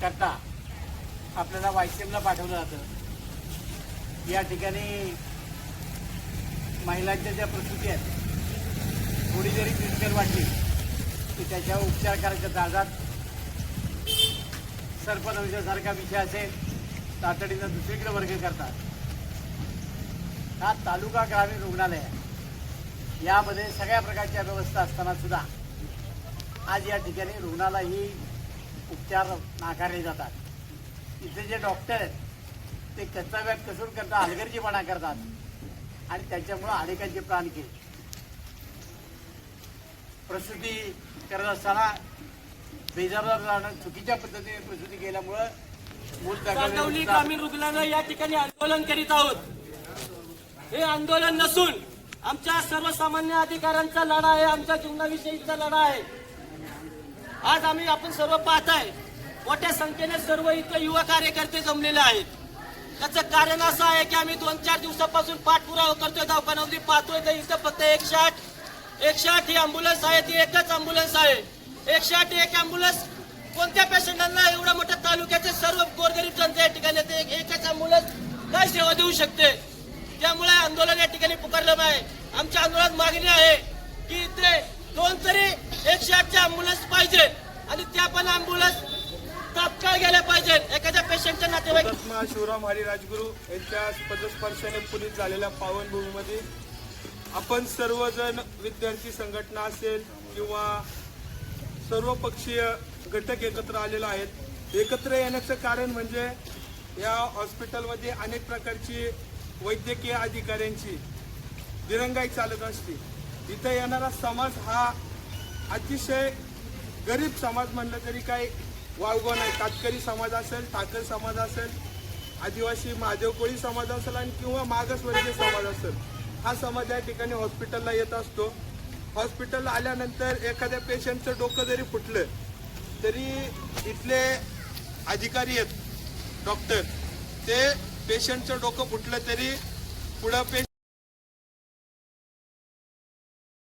करता आपल्याला वायसीएमला पाठवलं जातं. या ठिकाणी महिलांच्या ज्या प्रसूती आहेत थोडी जरी क्रिटिकल वाटली की त्याच्यावर उपचार करायच्या दाजात सर्पदंशासारखा विषय असेल तातडीनं दुसरीकडे वर्ग करतात. हा तालुका ग्रामीण रुग्णालय आहे. यामध्ये सगळ्या प्रकारच्या व्यवस्था असताना सुद्धा आज या ठिकाणी रुग्णाला ही उपचार नाकारले जातात. इथे जे डॉक्टर आहेत ते कर्तव्यात कसून करता हलगर्जीपणा करतात. आणि त्याच्यामुळं अनेकांचे प्राण गेले. प्रसूती करत असताना बेजबाबदार राहणं चुकीच्या पद्धतीने प्रसूती केल्यामुळं मूल ग्रामीण रुग्णालय या ठिकाणी आंदोलन करीत आहोत. हे आंदोलन नसून आमच्या सर्वसामान्य अधिकाऱ्यांचा लढा आहे आमच्या जीवनाविषयीचा लढा आहे. आज आम्ही आपण सर्व पाहताय मोठ्या संख्येने सर्व इथं युवा कार्यकर्ते जमलेले आहेत. त्याचं कारण असं आहे की आम्ही दोन चार दिवसापासून पाठपुरावा करतोय दवाखान्यामध्ये पाहतोय. तर इथं फक्त एकशे आठ एकशे आठ ही अँब्युलन्स आहे ती एकच अँब्युलन्स आहे. एकशे आठ एक अँब्युलन्स कोणत्या पेशंटांना एवढ्या मोठ्या तालुक्याचे सर्व गोरगरीब जनता या ठिकाणी ते एकच अँब्युलन्स काय सेवा देऊ शकते? त्यामुळे आंदोलन या ठिकाणी पुकारलं आहे आमच्या आंदोलनात मागणी आहे की इथे दोन तरी एकशे आठच्या अँब्युलन्स पाहिजे आणि त्या पण अँब्युलन्स तात्काळ गेल्या पाहिजेत एखाद्या पेशंटच्या नातेवाईक शिवराम हरी राजगुरू यांच्या पदस्पर्शाने पुनीत झालेल्या पावनभूमीमध्ये आपण सर्वजण विद्यार्थी संघटना असेल किंवा सर्व पक्षीय घटक एकत्र आलेले आहेत एकत्र येण्याचं कारण म्हणजे या हॉस्पिटलमध्ये अनेक प्रकारची वैद्यकीय अधिकाऱ्यांची दिरंगाई चालत असते. इथं येणारा समाज हा अतिशय गरीब समाज म्हणलं तरी काही वावगो नाही. कातकरी समाज असेल ठाकर समाज असेल आदिवासी महादेव समाज असेल आणि किंवा मागासवर्गीय समाज असेल हा समाज या ठिकाणी हॉस्पिटलला येत असतो. हॉस्पिटलला आल्यानंतर एखाद्या पेशंटचं डोकं जरी फुटलं तरी इथले अधिकारी आहेत डॉक्टर ते पेशंटचं डोकं फुटलं तरी पुढं पेशंट